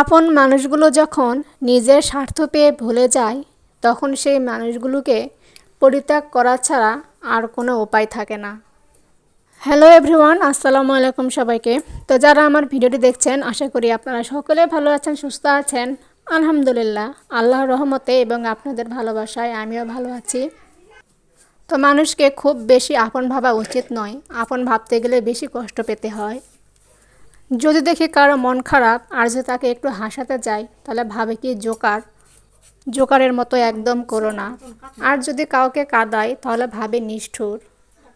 আপন মানুষগুলো যখন নিজের স্বার্থ পেয়ে ভুলে যায়, তখন সেই মানুষগুলোকে পরিত্যাগ করা ছাড়া আর কোনো উপায় থাকে না। হ্যালো এভরিওয়ান আসসালামু আলাইকুম সবাইকে। তো যারা আমার ভিডিওটি দেখছেন, আশা করি আপনারা সকলে ভালো আছেন, সুস্থ আছেন। আলহামদুলিল্লাহ, আল্লাহর রহমতে এবং আপনাদের ভালোবাসায় আমিও ভালো আছি। তো মানুষকে খুব বেশি আপন ভাবা উচিত নয়। আপন ভাবতে গেলে বেশি কষ্ট পেতে হয়। যদি দেখি কারও মন খারাপ আর যে তাকে একটু হাসাতে যাই তাহলে ভাবে কি জোকার? জোকারের মতো একদম করো না। আর যদি কাউকে কাঁদাই তাহলে ভাবে নিষ্ঠুর।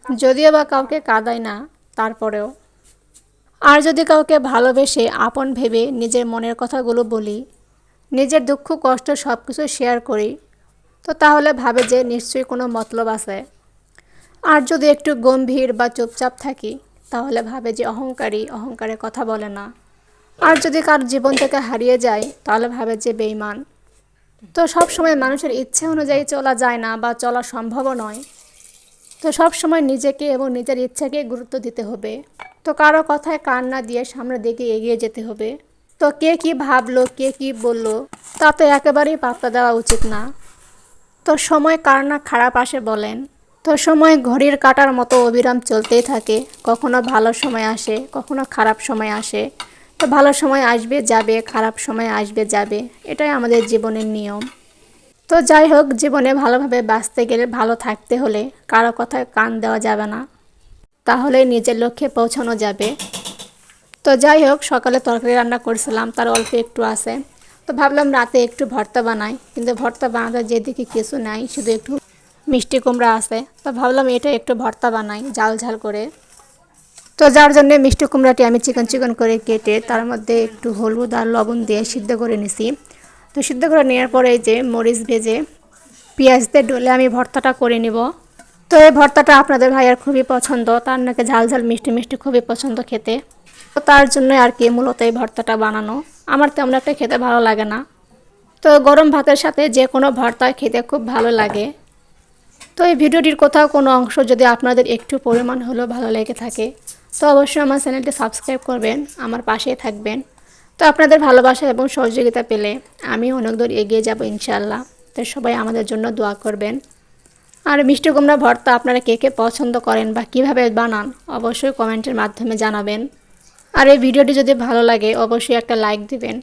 যদিও বা কাউকে কাদায় না, তারপরেও। আর যদি কাউকে ভালোবেসে আপন ভেবে নিজের মনের কথাগুলো বলি, নিজের দুঃখ, কষ্ট সব কিছু শেয়ার করি, তো তাহলে ভাবে যে নিশ্চয়ই কোনো মতলব আছে। আর যদি একটু গম্ভীর বা চুপচাপ থাকি তাহলে ভাবে যে অহংকারী, অহংকারে কথা বলে না। আর যদি কার জীবন থেকে হারিয়ে যায়, তাহলে ভাবে যে বেইমান তো সব সময় মানুষের ইচ্ছে অনুযায়ী চলা যায় না বা চলা সম্ভবও নয়। তো সব সময় নিজেকে এবং নিজের ইচ্ছাকে গুরুত্ব দিতে হবে। তো কারও কথায় কান না দিয়ে সামনের দিকে এগিয়ে যেতে হবে। তো কে কি ভাবলো, কে কি বলল, তা তো একেবারেই পাত্তা দেওয়া উচিত না। তো সময় কার না খারাপ আসে বলেন। তো সময় ঘড়ির কাটার মতো অবিরাম চলতেই থাকে। কখনো ভালো সময় আসে, কখনো খারাপ সময় আসে। তো ভালো সময় আসবে, যাবে, খারাপ সময় আসবে, যাবে। এটাই আমাদের জীবনের নিয়ম। তো যাই হোক, জীবনে ভালোভাবে বাঁচতে গেলে ভালো থাকতে হলে কারও কথায় কান দেওয়া যাবে না। তাহলে নিজের লক্ষ্যে পৌঁছানো যাবে। তো যাই হোক, সকালে তরকারি রান্না করেছিলাম, তার অল্প একটু আছে। তো ভাবলাম রাতে একটু ভর্তা বানাই, কিন্তু ভর্তা বানাতে যেদিকে কিছু নাই, শুধু একটু মিষ্টি কুমড়া আছে। তো ভাবলাম এটা একটু ভর্তা বানাই, ঝাল ঝাল করে। তো যার জন্য মিষ্টি কুমড়াটি আমি চিকন চিকন করে কেটে তার মধ্যে একটু হলুদ আর লবণ দিয়ে সিদ্ধ করে নিছি। তো সিদ্ধ করে নেওয়ার পরে যে মরিচ ভেজে পেঁয়াজ দিয়ে ডলে আমি ভর্তাটা করে নিব। তো এই ভর্তাটা আপনাদের ভাইয়ার খুবই পছন্দ, তার নাকি ঝাল ঝাল মিষ্টি মিষ্টি খুবই পছন্দ খেতে। তো তার জন্য আর কি মূলত এই ভর্তাটা বানানো। আমার তেমন একটা খেতে ভালো লাগে না। তো গরম ভাতের সাথে যে কোনো ভর্তা খেতে খুব ভালো লাগে। তো এই ভিডিওটির কোথাও কোনো অংশ যদি আপনাদের একটু পরিমাণ হলেও ভালো লেগে থাকে, তো অবশ্যই আমার চ্যানেলটি সাবস্ক্রাইব করবেন, আমার পাশেই থাকবেন। তো আপনাদের ভালোবাসা এবং সহযোগিতা পেলে আমি অনেক দূর এগিয়ে যাব ইনশাল্লাহ তো সবাই আমাদের জন্য দোয়া করবেন। আর মিষ্টি কুমড়া ভর্তা আপনারা কে কে পছন্দ করেন বা কীভাবে বানান, অবশ্যই কমেন্টের মাধ্যমে জানাবেন। আর এই ভিডিওটি যদি ভালো লাগে, অবশ্যই একটা লাইক দিবেন।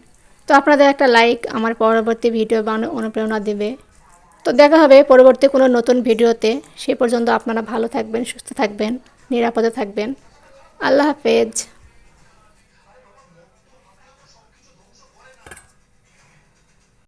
তো আপনাদের একটা লাইক আমার পরবর্তী ভিডিও বানানো অনুপ্রেরণা দেবে। তো দেখা হবে পরবর্তী কোনো নতুন ভিডিওতে। সে পর্যন্ত আপনারা ভালো থাকবেন, সুস্থ থাকবেন, নিরাপদে থাকবেন। আল্লাহ হাফেজ।